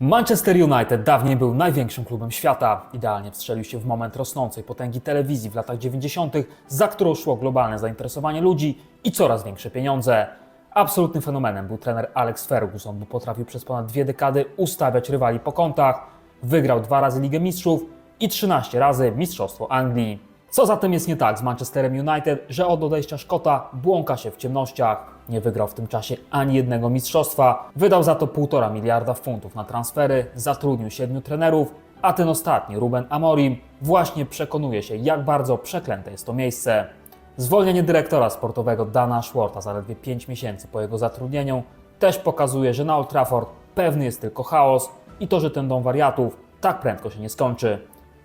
Manchester United dawniej był największym klubem świata. Idealnie wstrzelił się w moment rosnącej potęgi telewizji w latach 90., za którą szło globalne zainteresowanie ludzi i coraz większe pieniądze. Absolutnym fenomenem był trener Alex Ferguson, bo potrafił przez ponad dwie dekady ustawiać rywali po kątach. Wygrał dwa razy Ligę Mistrzów i 13 razy Mistrzostwo Anglii. Co zatem jest nie tak z Manchesterem United, że od odejścia Szkota błąka się w ciemnościach? Nie wygrał w tym czasie ani jednego mistrzostwa, wydał za to 1,5 miliarda funtów na transfery, zatrudnił siedmiu trenerów, a ten ostatni, Ruben Amorim, właśnie przekonuje się, jak bardzo przeklęte jest to miejsce. Zwolnienie dyrektora sportowego Dana Schwarta zaledwie 5 miesięcy po jego zatrudnieniu też pokazuje, że na Old Trafford pewny jest tylko chaos i to, że ten dom wariatów tak prędko się nie skończy.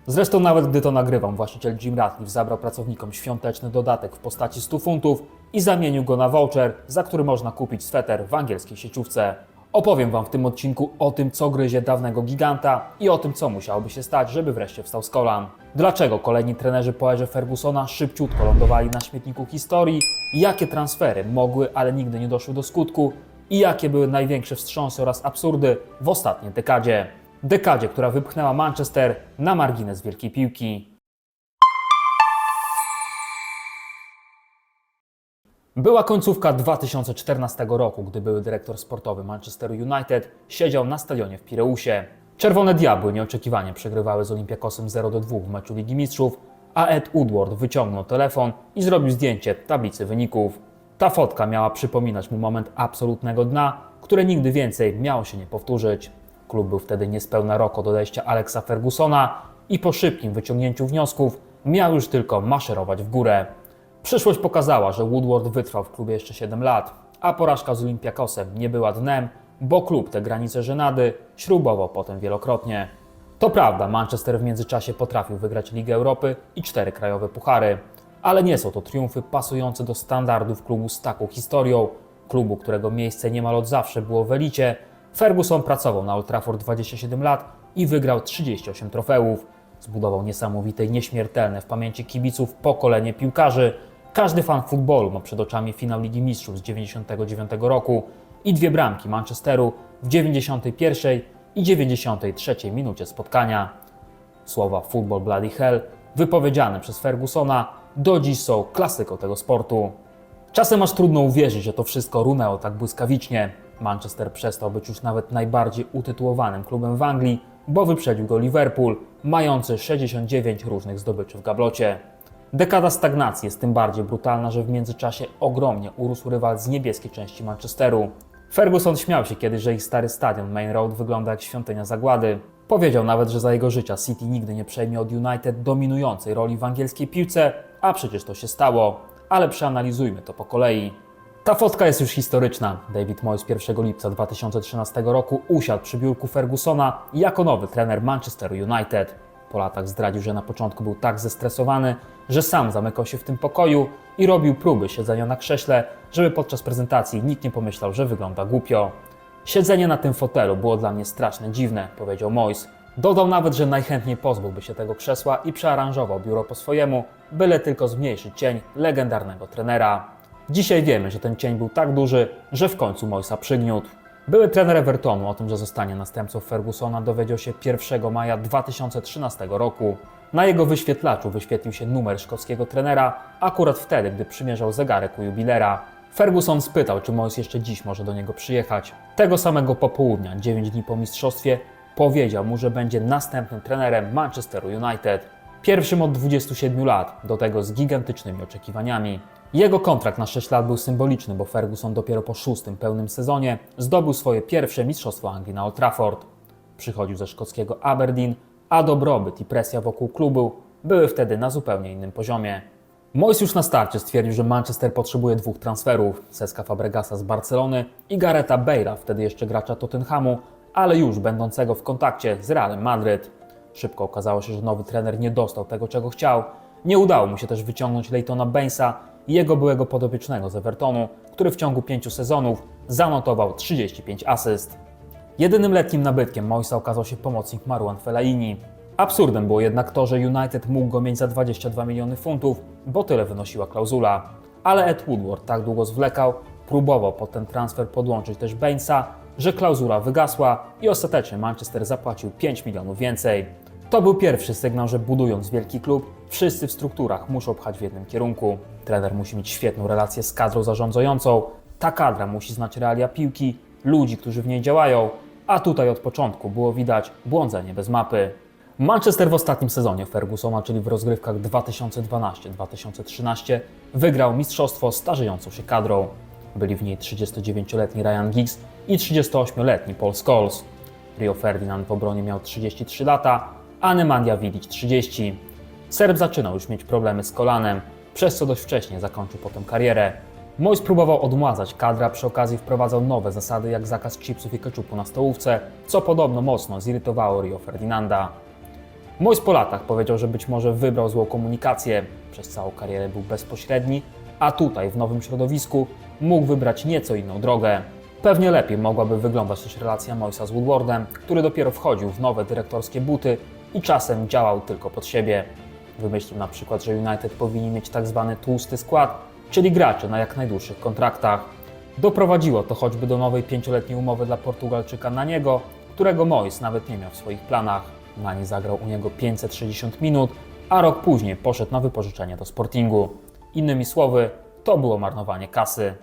Zresztą nawet gdy to nagrywam, właściciel Jim Ratcliffe zabrał pracownikom świąteczny dodatek w postaci 100 funtów i zamienił go na voucher, za który można kupić sweter w angielskiej sieciówce. Opowiem Wam w tym odcinku o tym, co gryzie dawnego giganta i o tym, co musiałoby się stać, żeby wreszcie wstał z kolan. Dlaczego kolejni trenerzy po erze Fergusona szybciutko lądowali na śmietniku historii, jakie transfery mogły, ale nigdy nie doszły do skutku i jakie były największe wstrząsy oraz absurdy w ostatniej dekadzie. Dekadzie, która wypchnęła Manchester na margines wielkiej piłki. Była końcówka 2014 roku, gdy były dyrektor sportowy Manchesteru United siedział na stadionie w Pireusie. Czerwone Diabły nieoczekiwanie przegrywały z Olympiakosem 0-2 w meczu Ligi Mistrzów, a Ed Woodward wyciągnął telefon i zrobił zdjęcie tablicy wyników. Ta fotka miała przypominać mu moment absolutnego dna, które nigdy więcej miało się nie powtórzyć. Klub był wtedy niespełna rok od odejścia Alexa Fergusona i po szybkim wyciągnięciu wniosków miał już tylko maszerować w górę. Przyszłość pokazała, że Woodward wytrwał w klubie jeszcze 7 lat, a porażka z Olympiakosem nie była dnem, bo klub te granice żenady śrubował potem wielokrotnie. To prawda, Manchester w międzyczasie potrafił wygrać Ligę Europy i cztery krajowe puchary, ale nie są to triumfy pasujące do standardów klubu z taką historią, klubu, którego miejsce niemal od zawsze było w elicie. Ferguson pracował na Old Trafford 27 lat i wygrał 38 trofeów. Zbudował niesamowite i nieśmiertelne w pamięci kibiców pokolenie piłkarzy. Każdy fan futbolu ma przed oczami finał Ligi Mistrzów z 99 roku i dwie bramki Manchesteru w 91 i 93 minucie spotkania. Słowa Football Bloody Hell, wypowiedziane przez Fergusona, do dziś są klasyką tego sportu. Czasem aż trudno uwierzyć, że to wszystko runęło tak błyskawicznie. Manchester przestał być już nawet najbardziej utytułowanym klubem w Anglii, bo wyprzedził go Liverpool, mający 69 różnych zdobyczy w gablocie. Dekada stagnacji jest tym bardziej brutalna, że w międzyczasie ogromnie urósł rywal z niebieskiej części Manchesteru. Ferguson śmiał się kiedyś, że ich stary stadion Main Road wygląda jak świątynia zagłady. Powiedział nawet, że za jego życia City nigdy nie przejmie od United dominującej roli w angielskiej piłce, a przecież to się stało. Ale przeanalizujmy to po kolei. Ta fotka jest już historyczna. David Moyes 1 lipca 2013 roku usiadł przy biurku Fergusona jako nowy trener Manchesteru United. Po latach zdradził, że na początku był tak zestresowany, że sam zamykał się w tym pokoju i robił próby siedzenia na krześle, żeby podczas prezentacji nikt nie pomyślał, że wygląda głupio. Siedzenie na tym fotelu było dla mnie strasznie dziwne, powiedział Moyes. Dodał nawet, że najchętniej pozbyłby się tego krzesła i przearanżował biuro po swojemu, byle tylko zmniejszyć cień legendarnego trenera. Dzisiaj wiemy, że ten cień był tak duży, że w końcu Moisa przygniótł. Były trener Evertonu o tym, że zostanie następcą Fergusona dowiedział się 1 maja 2013 roku. Na jego wyświetlaczu wyświetlił się numer szkockiego trenera, akurat wtedy, gdy przymierzał zegarek u jubilera. Ferguson spytał, czy Moyes jeszcze dziś może do niego przyjechać. Tego samego popołudnia, 9 dni po mistrzostwie, powiedział mu, że będzie następnym trenerem Manchesteru United. Pierwszym od 27 lat, do tego z gigantycznymi oczekiwaniami. Jego kontrakt na 6 lat był symboliczny, bo Ferguson dopiero po szóstym pełnym sezonie zdobył swoje pierwsze mistrzostwo Anglii na Old Trafford. Przychodził ze szkockiego Aberdeen, a dobrobyt i presja wokół klubu były wtedy na zupełnie innym poziomie. Moyes już na starcie stwierdził, że Manchester potrzebuje dwóch transferów, Seska Fabregasa z Barcelony i Gareta Bale'a, wtedy jeszcze gracza Tottenhamu, ale już będącego w kontakcie z Realem Madryt. Szybko okazało się, że nowy trener nie dostał tego, czego chciał. Nie udało mu się też wyciągnąć Leightona Bainsa i jego byłego podopiecznego z Evertonu, który w ciągu pięciu sezonów zanotował 35 asyst. Jedynym letnim nabytkiem Moisa okazał się pomocnik Marwan Fellaini. Absurdem było jednak to, że United mógł go mieć za 22 miliony funtów, bo tyle wynosiła klauzula. Ale Ed Woodward tak długo zwlekał, próbował po ten transfer podłączyć też Bainsa, że klauzula wygasła i ostatecznie Manchester zapłacił 5 milionów więcej. To był pierwszy sygnał, że budując wielki klub, wszyscy w strukturach muszą pchać w jednym kierunku. Trener musi mieć świetną relację z kadrą zarządzającą, ta kadra musi znać realia piłki, ludzi, którzy w niej działają, a tutaj od początku było widać błądzenie bez mapy. Manchester w ostatnim sezonie Fergusona, czyli w rozgrywkach 2012-2013, wygrał mistrzostwo starzejącą się kadrą. Byli w niej 39-letni Ryan Giggs i 38-letni Paul Scholes. Rio Ferdinand w obronie miał 33 lata, a Nemanja Vidic 30. Serb zaczynał już mieć problemy z kolanem, przez co dość wcześnie zakończył potem karierę. Mois próbował odmładzać kadra, przy okazji wprowadzał nowe zasady jak zakaz chipsów i keczupu na stołówce, co podobno mocno zirytowało Rio Ferdinanda. Mois po latach powiedział, że być może wybrał złą komunikację, przez całą karierę był bezpośredni, a tutaj w nowym środowisku mógł wybrać nieco inną drogę. Pewnie lepiej mogłaby wyglądać też relacja Moisa z Woodwardem, który dopiero wchodził w nowe dyrektorskie buty i czasem działał tylko pod siebie. Wymyślił na przykład, że United powinien mieć tak zwany tłusty skład, czyli gracze na jak najdłuższych kontraktach. Doprowadziło to choćby do nowej pięcioletniej umowy dla Portugalczyka na niego, którego Mois nawet nie miał w swoich planach. Nani zagrał u niego 560 minut, a rok później poszedł na wypożyczenie do Sportingu. Innymi słowy, to było marnowanie kasy.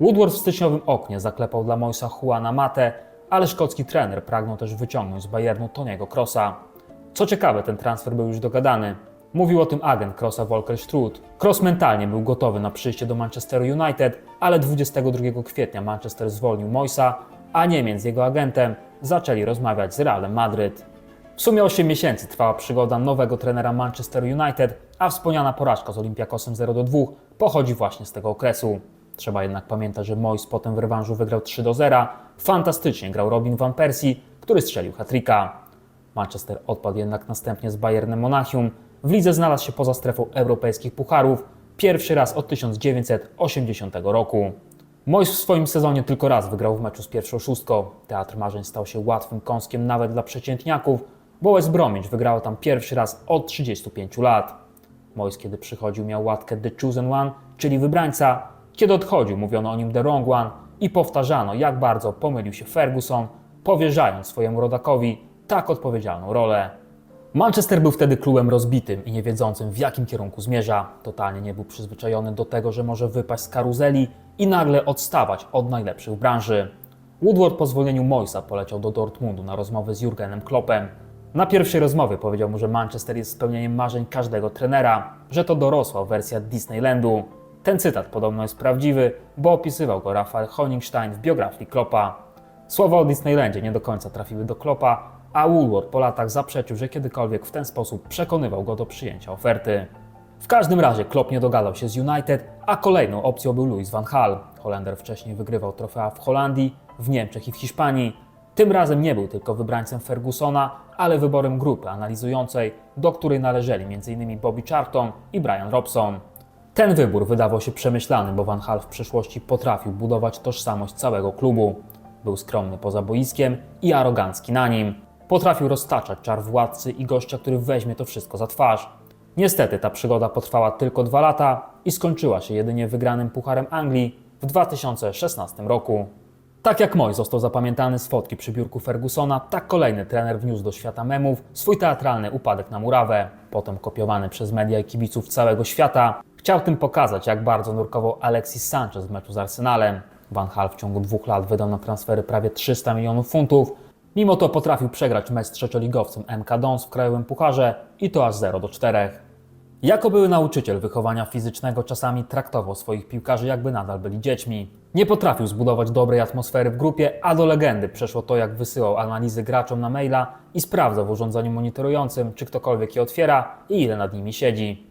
Woodward w styczniowym oknie zaklepał dla Moisa Juana Mate, ale szkocki trener pragnął też wyciągnąć z Bayernu Toniego Krosa. Co ciekawe, ten transfer był już dogadany. Mówił o tym agent Krosa Volker Struth. Kroos mentalnie był gotowy na przyjście do Manchesteru United, ale 22 kwietnia Manchester zwolnił Moisa, a Niemiec z jego agentem zaczęli rozmawiać z Realem Madryt. W sumie 8 miesięcy trwała przygoda nowego trenera Manchester United, a wspomniana porażka z Olympiakosem 0-2 pochodzi właśnie z tego okresu. Trzeba jednak pamiętać, że Mois potem w rewanżu wygrał 3-0. Fantastycznie grał Robin van Persie, który strzelił hat-tricka. Manchester odpadł jednak następnie z Bayernem Monachium. W lidze znalazł się poza strefą europejskich pucharów pierwszy raz od 1980 roku. Mois w swoim sezonie tylko raz wygrał w meczu z pierwszą szóstką. Teatr Marzeń stał się łatwym kąskiem nawet dla przeciętniaków, bo West Bromwich wygrało tam pierwszy raz od 35 lat. Mois kiedy przychodził miał łatkę The Chosen One, czyli wybrańca. Kiedy odchodził mówiono o nim The Wrong One i powtarzano jak bardzo pomylił się Ferguson, powierzając swojemu rodakowi tak odpowiedzialną rolę. Manchester był wtedy klubem rozbitym i nie wiedzącym w jakim kierunku zmierza. Totalnie nie był przyzwyczajony do tego, że może wypaść z karuzeli i nagle odstawać od najlepszych branży. Woodward po zwolnieniu Moisa poleciał do Dortmundu na rozmowę z Jurgenem Kloppem. Na pierwszej rozmowie powiedział mu, że Manchester jest spełnieniem marzeń każdego trenera, że to dorosła wersja Disneylandu. Ten cytat podobno jest prawdziwy, bo opisywał go Rafael Honigstein w biografii Kloppa. Słowa o Disneylandzie nie do końca trafiły do Kloppa, a Woodward po latach zaprzeczył, że kiedykolwiek w ten sposób przekonywał go do przyjęcia oferty. W każdym razie Klopp nie dogadał się z United, a kolejną opcją był Louis van Gaal. Holender wcześniej wygrywał trofea w Holandii, w Niemczech i w Hiszpanii. Tym razem nie był tylko wybrańcem Fergusona, ale wyborem grupy analizującej, do której należeli m.in. Bobby Charlton i Brian Robson. Ten wybór wydawał się przemyślany, bo Van Gaal w przeszłości potrafił budować tożsamość całego klubu. Był skromny poza boiskiem i arogancki na nim. Potrafił roztaczać czar władcy i gościa, który weźmie to wszystko za twarz. Niestety ta przygoda potrwała tylko dwa lata i skończyła się jedynie wygranym Pucharem Anglii w 2016 roku. Tak jak Moy został zapamiętany z fotki przy biurku Fergusona, tak kolejny trener wniósł do świata memów swój teatralny upadek na murawę. Potem kopiowany przez media i kibiców całego świata, chciał tym pokazać, jak bardzo nurkował Alexis Sanchez w meczu z Arsenalem. Van Gaal w ciągu dwóch lat wydał na transfery prawie 300 milionów funtów. Mimo to potrafił przegrać mecz z trzecioligowcem MK Dons w Krajowym Pucharze i to aż 0 do 4. Jako były nauczyciel wychowania fizycznego czasami traktował swoich piłkarzy jakby nadal byli dziećmi. Nie potrafił zbudować dobrej atmosfery w grupie, a do legendy przeszło to jak wysyłał analizy graczom na maila i sprawdzał w urządzeniu monitorującym, czy ktokolwiek je otwiera i ile nad nimi siedzi.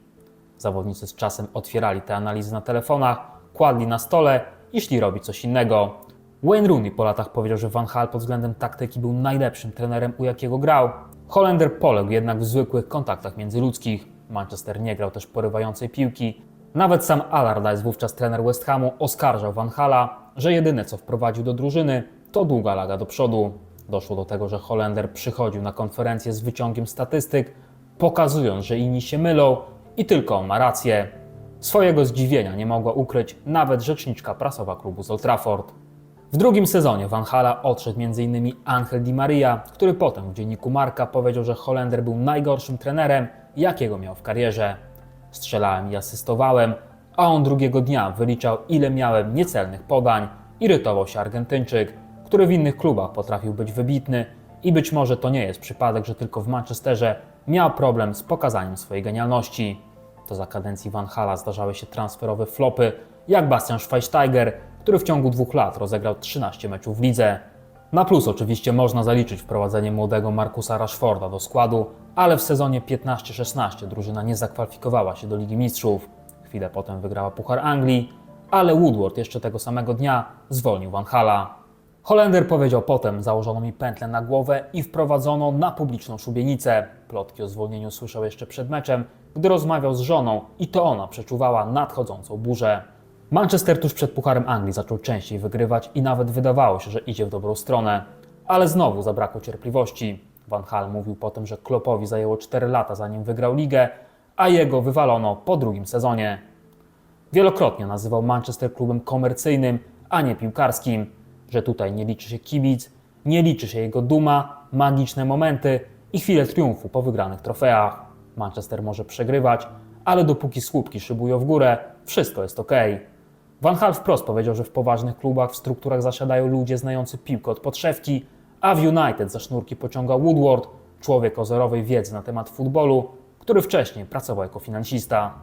Zawodnicy z czasem otwierali te analizy na telefonach, kładli na stole i szli robić coś innego. Wayne Rooney po latach powiedział, że Van Gaal pod względem taktyki był najlepszym trenerem, u jakiego grał. Holender poległ jednak w zwykłych kontaktach międzyludzkich. Manchester nie grał też porywającej piłki. Nawet sam Allardyce, wówczas trener West Hamu, oskarżał Van Hala, że jedyne co wprowadził do drużyny to długa laga do przodu. Doszło do tego, że Holender przychodził na konferencję z wyciągiem statystyk, pokazując, że inni się mylą i tylko on ma rację. Swojego zdziwienia nie mogła ukryć nawet rzeczniczka prasowa klubu z Old Trafford. W drugim sezonie Van Hala odszedł m.in. Angel Di Maria, który potem w dzienniku Marka powiedział, że Holender był najgorszym trenerem, jakiego miał w karierze. Strzelałem i asystowałem, a on drugiego dnia wyliczał, ile miałem niecelnych podań. Irytował się Argentyńczyk, który w innych klubach potrafił być wybitny i być może to nie jest przypadek, że tylko w Manchesterze miał problem z pokazaniem swojej genialności. To za kadencji Van Hala zdarzały się transferowe flopy, jak Bastian Schweinsteiger, który w ciągu dwóch lat rozegrał 13 meczów w lidze. Na plus oczywiście można zaliczyć wprowadzenie młodego Markusa Rashforda do składu, ale w sezonie 15-16 drużyna nie zakwalifikowała się do Ligi Mistrzów. Chwilę potem wygrała Puchar Anglii, ale Woodward jeszcze tego samego dnia zwolnił Van Hala. Holender powiedział potem, założono mi pętlę na głowę i wprowadzono na publiczną szubienicę. Plotki o zwolnieniu słyszał jeszcze przed meczem, gdy rozmawiał z żoną i to ona przeczuwała nadchodzącą burzę. Manchester tuż przed Pucharem Anglii zaczął częściej wygrywać i nawet wydawało się, że idzie w dobrą stronę. Ale znowu zabrakło cierpliwości. Van Hal mówił potem, że Kloppowi zajęło 4 lata zanim wygrał ligę, a jego wywalono po drugim sezonie. Wielokrotnie nazywał Manchester klubem komercyjnym, a nie piłkarskim, że tutaj nie liczy się kibic, nie liczy się jego duma, magiczne momenty i chwile triumfu po wygranych trofeach. Manchester może przegrywać, ale dopóki słupki szybują w górę, wszystko jest ok. Van Hal wprost powiedział, że w poważnych klubach w strukturach zasiadają ludzie znający piłkę od podszewki, a w United za sznurki pociąga Woodward, człowiek o zerowej wiedzy na temat futbolu, który wcześniej pracował jako finansista.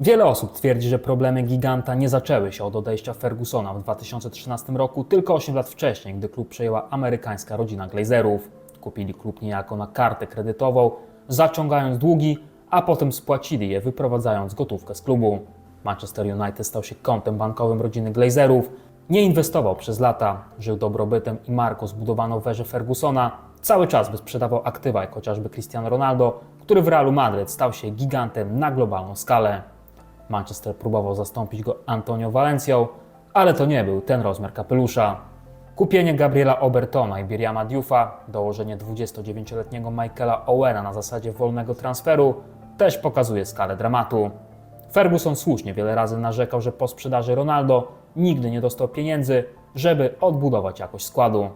Wiele osób twierdzi, że problemy giganta nie zaczęły się od odejścia Fergusona w 2013 roku, tylko 8 lat wcześniej, gdy klub przejęła amerykańska rodzina Glazerów. Kupili klub niejako na kartę kredytową, zaciągając długi, a potem spłacili je, wyprowadzając gotówkę z klubu. Manchester United stał się kontem bankowym rodziny Glazerów, nie inwestował przez lata, żył dobrobytem i marką zbudowaną w erze Fergusona, cały czas by sprzedawał aktywa, jak chociażby Cristiano Ronaldo, który w Realu Madryt stał się gigantem na globalną skalę. Manchester próbował zastąpić go Antonio Valencią, ale to nie był ten rozmiar kapelusza. Kupienie Gabriela Obertona i Biriama Diouf'a, dołożenie 29-letniego Michaela Owena na zasadzie wolnego transferu też pokazuje skalę dramatu. Ferguson słusznie wiele razy narzekał, że po sprzedaży Ronaldo nigdy nie dostał pieniędzy, żeby odbudować jakość składu.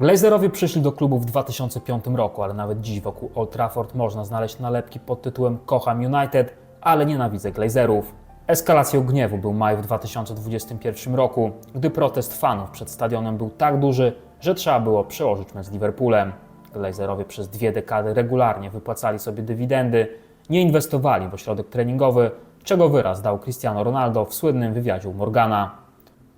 Glazerowie przyszli do klubu w 2005 roku, ale nawet dziś wokół Old Trafford można znaleźć nalepki pod tytułem Kocham United, ale nienawidzę Glazerów. Eskalacją gniewu był maj w 2021 roku, gdy protest fanów przed stadionem był tak duży, że trzeba było przełożyć mecz z Liverpoolem. Glazerowie przez dwie dekady regularnie wypłacali sobie dywidendy, nie inwestowali w ośrodek treningowy, czego wyraz dał Cristiano Ronaldo w słynnym wywiadzie u Morgana.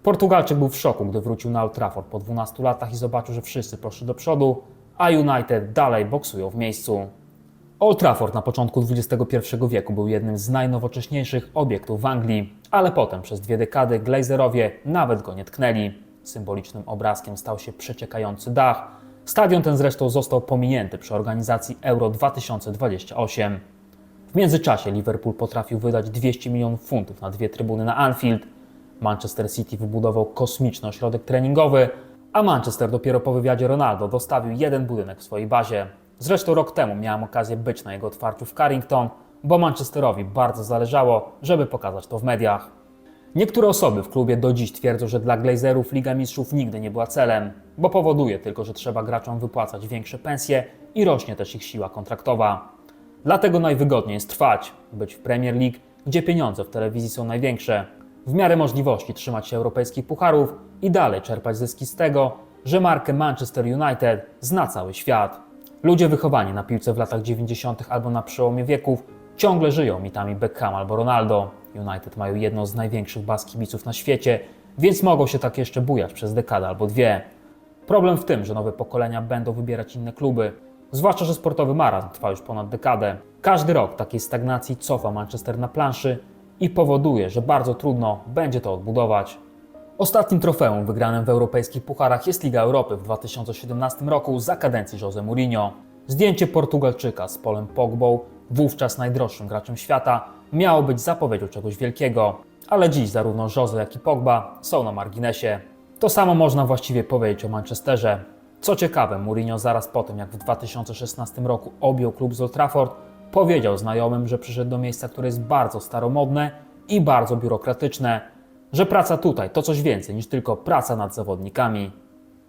Portugalczyk był w szoku, gdy wrócił na Old Trafford po 12 latach i zobaczył, że wszyscy poszli do przodu, a United dalej boksują w miejscu. Old Trafford na początku XXI wieku był jednym z najnowocześniejszych obiektów w Anglii, ale potem przez dwie dekady Glazerowie nawet go nie tknęli. Symbolicznym obrazkiem stał się przeciekający dach. Stadion ten zresztą został pominięty przy organizacji Euro 2028. W międzyczasie Liverpool potrafił wydać 200 milionów funtów na dwie trybuny na Anfield. Manchester City wybudował kosmiczny ośrodek treningowy, a Manchester dopiero po wywiadzie Ronaldo dostawił jeden budynek w swojej bazie. Zresztą rok temu miałem okazję być na jego otwarciu w Carrington, bo Manchesterowi bardzo zależało, żeby pokazać to w mediach. Niektóre osoby w klubie do dziś twierdzą, że dla Glazerów Liga Mistrzów nigdy nie była celem, bo powoduje tylko, że trzeba graczom wypłacać większe pensje i rośnie też ich siła kontraktowa. Dlatego najwygodniej jest trwać, być w Premier League, gdzie pieniądze w telewizji są największe, w miarę możliwości trzymać się europejskich pucharów i dalej czerpać zyski z tego, że markę Manchester United zna cały świat. Ludzie wychowani na piłce w latach 90. albo na przełomie wieków ciągle żyją mitami Beckham albo Ronaldo. United mają jedną z największych baz kibiców na świecie, więc mogą się tak jeszcze bujać przez dekadę albo dwie. Problem w tym, że nowe pokolenia będą wybierać inne kluby, zwłaszcza, że sportowy marazm trwa już ponad dekadę. Każdy rok takiej stagnacji cofa Manchester na planszy i powoduje, że bardzo trudno będzie to odbudować. Ostatnim trofeum wygranym w europejskich pucharach jest Liga Europy w 2017 roku za kadencji Jose Mourinho. Zdjęcie Portugalczyka z Polem Pogbą, wówczas najdroższym graczem świata, miało być zapowiedzią czegoś wielkiego, ale dziś zarówno Jose jak i Pogba są na marginesie. To samo można właściwie powiedzieć o Manchesterze. Co ciekawe, Mourinho zaraz po tym, jak w 2016 roku objął klub z Old Trafford, powiedział znajomym, że przyszedł do miejsca, które jest bardzo staromodne i bardzo biurokratyczne. że praca tutaj to coś więcej niż tylko praca nad zawodnikami.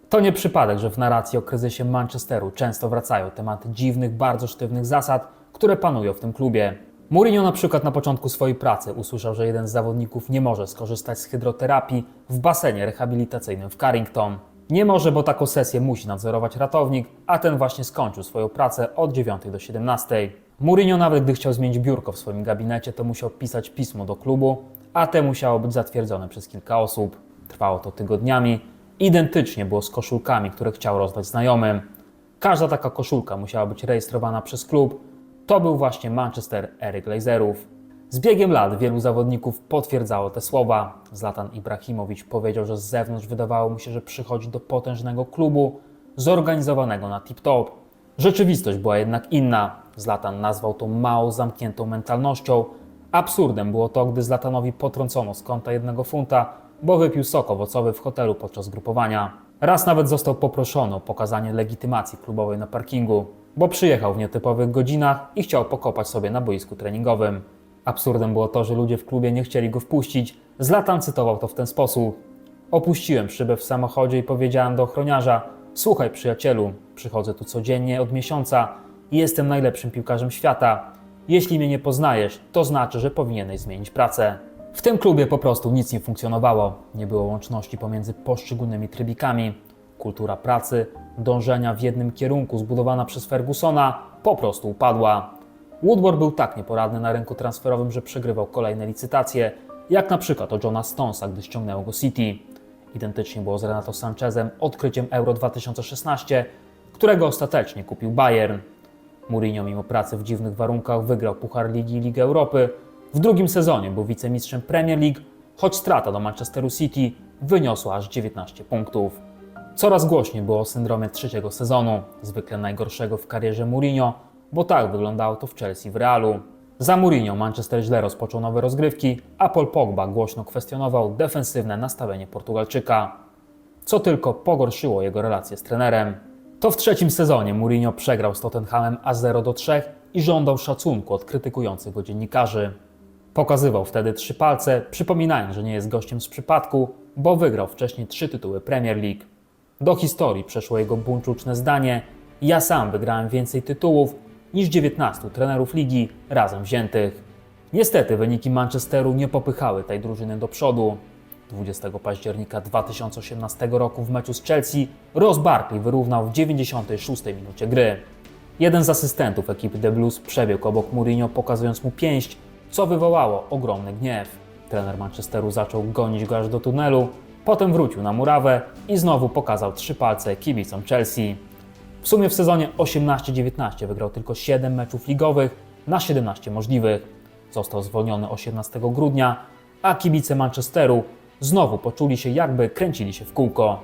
To nie przypadek, że w narracji o kryzysie Manchesteru często wracają tematy dziwnych, bardzo sztywnych zasad, które panują w tym klubie. Mourinho na przykład na początku swojej pracy usłyszał, że jeden z zawodników nie może skorzystać z hydroterapii w basenie rehabilitacyjnym w Carrington. Nie może, bo taką sesję musi nadzorować ratownik, a ten właśnie skończył swoją pracę od 9 do 17. Mourinho nawet gdy chciał zmienić biurko w swoim gabinecie, to musiał pisać pismo do klubu, a te musiało być zatwierdzone przez kilka osób. Trwało to tygodniami. Identycznie było z koszulkami, które chciał rozdać znajomym. Każda taka koszulka musiała być rejestrowana przez klub. To był właśnie Manchester Ery Glazerów. Z biegiem lat wielu zawodników potwierdzało te słowa. Zlatan Ibrahimowicz powiedział, że z zewnątrz wydawało mu się, że przychodzi do potężnego klubu zorganizowanego na tip-top. Rzeczywistość była jednak inna. Zlatan nazwał to mało zamkniętą mentalnością. Absurdem było to, gdy Zlatanowi potrącono z konta jednego funta, bo wypił sok owocowy w hotelu podczas grupowania. Raz nawet został poproszony o pokazanie legitymacji klubowej na parkingu, bo przyjechał w nietypowych godzinach i chciał pokopać sobie na boisku treningowym. Absurdem było to, że ludzie w klubie nie chcieli go wpuścić. Zlatan cytował to w ten sposób. Opuściłem szybę w samochodzie i powiedziałem do ochroniarza: Słuchaj, przyjacielu, przychodzę tu codziennie od miesiąca i jestem najlepszym piłkarzem świata. Jeśli mnie nie poznajesz, to znaczy, że powinieneś zmienić pracę. W tym klubie po prostu nic nie funkcjonowało. Nie było łączności pomiędzy poszczególnymi trybikami. Kultura pracy, dążenia w jednym kierunku zbudowana przez Fergusona po prostu upadła. Woodward był tak nieporadny na rynku transferowym, że przegrywał kolejne licytacje, jak na przykład o Johna Stonesa, gdy ściągnęło go City. Identycznie było z Renato Sanchezem, odkryciem Euro 2016, którego ostatecznie kupił Bayern. Mourinho mimo pracy w dziwnych warunkach wygrał Puchar Ligi i Ligę Europy. W drugim sezonie był wicemistrzem Premier League, choć strata do Manchesteru City wyniosła aż 19 punktów. Coraz głośniej było o syndromie trzeciego sezonu, zwykle najgorszego w karierze Mourinho, bo tak wyglądało to w Chelsea w Realu. Za Mourinho Manchester źle rozpoczął nowe rozgrywki, a Paul Pogba głośno kwestionował defensywne nastawienie Portugalczyka, co tylko pogorszyło jego relacje z trenerem. To w trzecim sezonie Mourinho przegrał z Tottenhamem a 0 do 3 i żądał szacunku od krytykujących go dziennikarzy. Pokazywał wtedy trzy palce, przypominając, że nie jest gościem z przypadku, bo wygrał wcześniej trzy tytuły Premier League. Do historii przeszło jego buńczuczne zdanie: Ja sam wygrałem więcej tytułów niż 19 trenerów ligi razem wziętych. Niestety wyniki Manchesteru nie popychały tej drużyny do przodu. 20 października 2018 roku w meczu z Chelsea Ross Barkley wyrównał w 96 minucie gry. Jeden z asystentów ekipy The Blues przebiegł obok Mourinho, pokazując mu pięść, co wywołało ogromny gniew. Trener Manchesteru zaczął gonić go aż do tunelu, potem wrócił na murawę i znowu pokazał trzy palce kibicom Chelsea. W sumie w sezonie 18-19 wygrał tylko 7 meczów ligowych na 17 możliwych. Został zwolniony 18 grudnia, a kibice Manchesteru znowu poczuli się jakby kręcili się w kółko.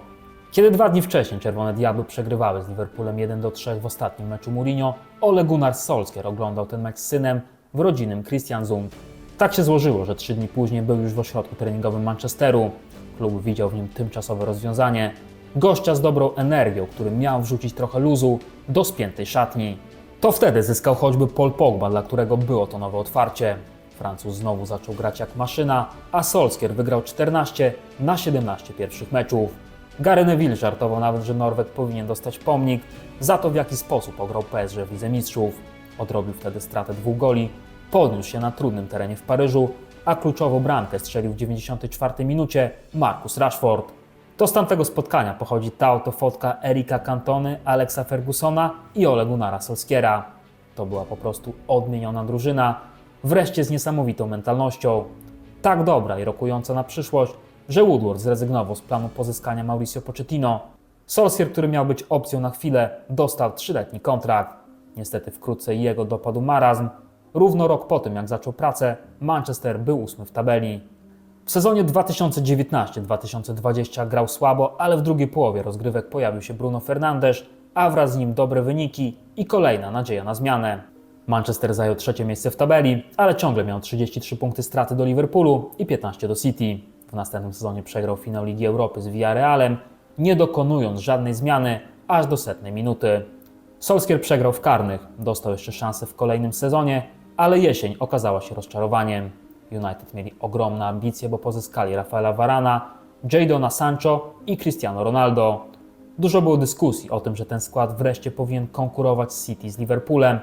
Kiedy dwa dni wcześniej Czerwone Diabły przegrywały z Liverpoolem 1-3 w ostatnim meczu Mourinho, Ole Gunnar Solskjaer oglądał ten mecz z synem w rodzinnym Christiansund. Tak się złożyło, że trzy dni później był już w ośrodku treningowym Manchesteru. Klub widział w nim tymczasowe rozwiązanie. Gościa z dobrą energią, który miał wrzucić trochę luzu do spiętej szatni. To wtedy zyskał choćby Paul Pogba, dla którego było to nowe otwarcie. Francuz znowu zaczął grać jak maszyna, a Solskjaer wygrał 14 na 17 pierwszych meczów. Gary Neville żartował nawet, że Norweg powinien dostać pomnik za to, w jaki sposób ograł PSG w Lidze Mistrzów. Odrobił wtedy stratę dwóch goli, podniósł się na trudnym terenie w Paryżu, a kluczową bramkę strzelił w 94 minucie Marcus Rashford. To z tamtego spotkania pochodzi ta oto fotka Erika Cantony, Alexa Fergusona i Ole Gunnara Solskiera. To była po prostu odmieniona drużyna, wreszcie z niesamowitą mentalnością. Tak dobra i rokująca na przyszłość, że Woodward zrezygnował z planu pozyskania Mauricio Pochettino. Solskjaer, który miał być opcją na chwilę, dostał trzyletni kontrakt. Niestety wkrótce jego dopadł marazm. Równo rok po tym, jak zaczął pracę, Manchester był ósmy w tabeli. W sezonie 2019-2020 grał słabo, ale w drugiej połowie rozgrywek pojawił się Bruno Fernandes, a wraz z nim dobre wyniki i kolejna nadzieja na zmianę. Manchester zajął trzecie miejsce w tabeli, ale ciągle miał 33 punkty straty do Liverpoolu i 15 do City. W następnym sezonie przegrał finał Ligi Europy z Villarrealem, nie dokonując żadnej zmiany aż do setnej minuty. Solskier przegrał w karnych, dostał jeszcze szansę w kolejnym sezonie, ale jesień okazała się rozczarowaniem. United mieli ogromne ambicje, bo pozyskali Rafaela Varana, Jadona Sancho i Cristiano Ronaldo. Dużo było dyskusji o tym, że ten skład wreszcie powinien konkurować z City z Liverpoolem.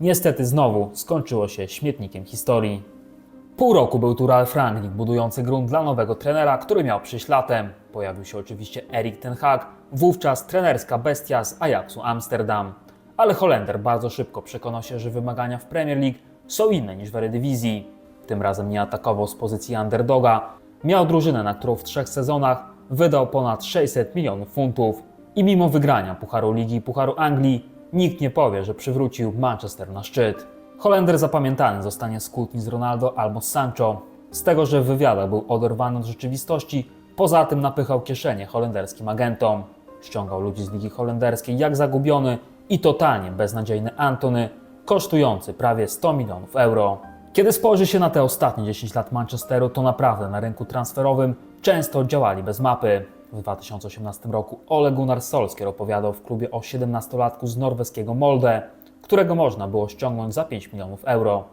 Niestety znowu skończyło się śmietnikiem historii. Pół roku był tu Ralf Rangnick, budujący grunt dla nowego trenera, który miał przyjść latem. Pojawił się oczywiście Erik ten Hag, wówczas trenerska bestia z Ajaxu Amsterdam. Ale Holender bardzo szybko przekonał się, że wymagania w Premier League są inne niż w Eredivisie. Tym razem nie atakował z pozycji underdoga. Miał drużynę, na którą w trzech sezonach wydał ponad 600 milionów funtów. I mimo wygrania Pucharu Ligi i Pucharu Anglii, nikt nie powie, że przywrócił Manchester na szczyt. Holender zapamiętany zostanie z kłótni z Ronaldo albo z Sancho. Z tego, że w był oderwany od rzeczywistości, poza tym napychał kieszenie holenderskim agentom. Ściągał ludzi z Ligi Holenderskiej jak zagubiony i totalnie beznadziejny Antony, kosztujący prawie 100 milionów euro. Kiedy spojrzy się na te ostatnie 10 lat Manchesteru, to naprawdę na rynku transferowym często działali bez mapy. W 2018 roku Ole Gunnar Solskjaer opowiadał w klubie o 17-latku z norweskiego Molde, którego można było ściągnąć za 5 milionów euro.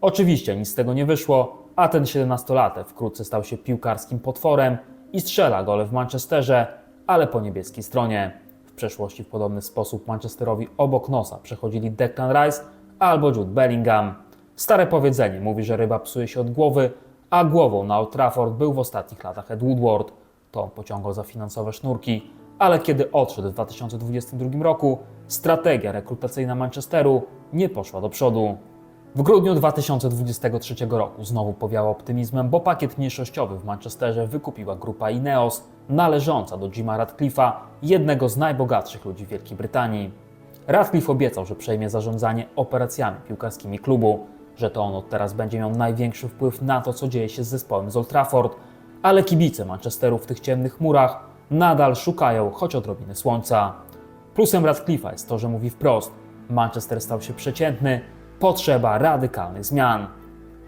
Oczywiście nic z tego nie wyszło, a ten 17-latek wkrótce stał się piłkarskim potworem i strzela gole w Manchesterze, ale po niebieskiej stronie. W przeszłości w podobny sposób Manchesterowi obok nosa przechodzili Declan Rice albo Jude Bellingham. Stare powiedzenie mówi, że ryba psuje się od głowy, a głową na Old Trafford był w ostatnich latach Ed Woodward. To on pociągał za finansowe sznurki, ale kiedy odszedł w 2022 roku, strategia rekrutacyjna Manchesteru nie poszła do przodu. W grudniu 2023 roku znowu powiało optymizmem, bo pakiet mniejszościowy w Manchesterze wykupiła grupa Ineos, należąca do Jima Radcliffe'a, jednego z najbogatszych ludzi Wielkiej Brytanii. Radcliffe obiecał, że przejmie zarządzanie operacjami piłkarskimi klubu, że to on od teraz będzie miał największy wpływ na to, co dzieje się z zespołem z Old Trafford, ale kibice Manchesteru w tych ciemnych murach nadal szukają choć odrobiny słońca. Plusem Radcliffe'a jest to, że mówi wprost: Manchester stał się przeciętny, potrzeba radykalnych zmian.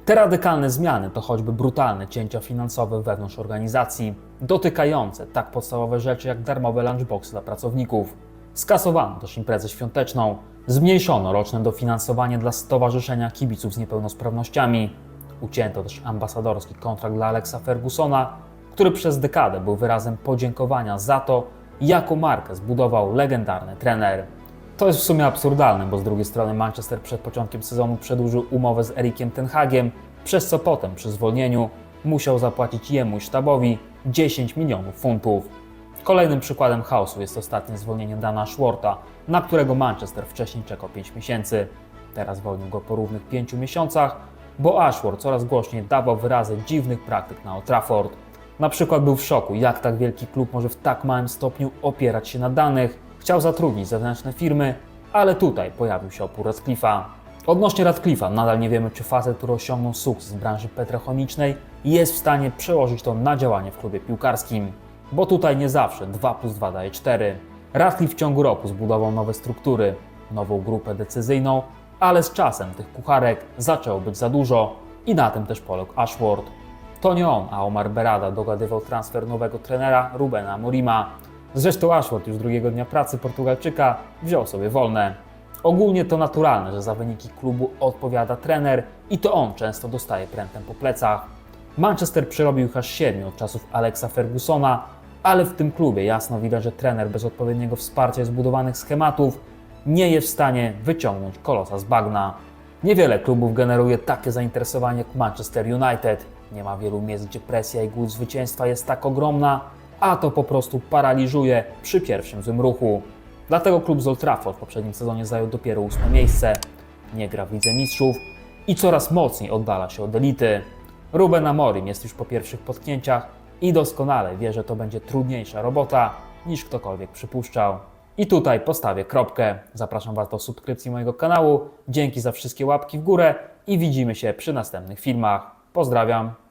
Te radykalne zmiany to choćby brutalne cięcia finansowe wewnątrz organizacji, dotykające tak podstawowe rzeczy jak darmowe lunchboxy dla pracowników. Skasowano też imprezę świąteczną, zmniejszono roczne dofinansowanie dla Stowarzyszenia Kibiców z Niepełnosprawnościami. Ucięto też ambasadorski kontrakt dla Alexa Fergusona, który przez dekadę był wyrazem podziękowania za to, jaką markę zbudował legendarny trener. To jest w sumie absurdalne, bo z drugiej strony Manchester przed początkiem sezonu przedłużył umowę z Erikiem Ten Hagiem, przez co potem przy zwolnieniu musiał zapłacić jemu i sztabowi 10 milionów funtów. Kolejnym przykładem chaosu jest ostatnie zwolnienie Dana Schwarta, na którego Manchester wcześniej czekał 5 miesięcy. Teraz zwolnił go po równych 5 miesiącach, bo Ashworth coraz głośniej dawał wyrazy dziwnych praktyk na Old Trafford. Na przykład był w szoku, jak tak wielki klub może w tak małym stopniu opierać się na danych. Chciał zatrudnić zewnętrzne firmy, ale tutaj pojawił się opór Radcliffe'a. Odnośnie Radcliffe'a, nadal nie wiemy, czy facet, który osiągnął sukces w branży petrochemicznej, jest w stanie przełożyć to na działanie w klubie piłkarskim. Bo tutaj nie zawsze 2 plus 2 daje 4. Radcliffe w ciągu roku zbudował nowe struktury, nową grupę decyzyjną, ale z czasem tych kucharek zaczęło być za dużo i na tym też poległ Ashworth. To nie on, a Omar Berada dogadywał transfer nowego trenera Rubena Morima. Zresztą Ashworth już drugiego dnia pracy Portugalczyka wziął sobie wolne. Ogólnie to naturalne, że za wyniki klubu odpowiada trener i to on często dostaje prętem po plecach. Manchester przerobił aż 7 od czasów Alexa Fergusona, ale w tym klubie jasno widać, że trener bez odpowiedniego wsparcia i zbudowanych schematów nie jest w stanie wyciągnąć kolosa z bagna. Niewiele klubów generuje takie zainteresowanie jak Manchester United. Nie ma wielu miejsc, gdzie presja i głód zwycięstwa jest tak ogromna, a to po prostu paraliżuje przy pierwszym złym ruchu. Dlatego klub z Old Trafford w poprzednim sezonie zajął dopiero ósme miejsce. Nie gra w Lidze Mistrzów i coraz mocniej oddala się od elity. Ruben Amorim jest już po pierwszych potknięciach i doskonale wie, że to będzie trudniejsza robota niż ktokolwiek przypuszczał. I tutaj postawię kropkę. Zapraszam Was do subskrypcji mojego kanału. Dzięki za wszystkie łapki w górę i widzimy się przy następnych filmach. Pozdrawiam.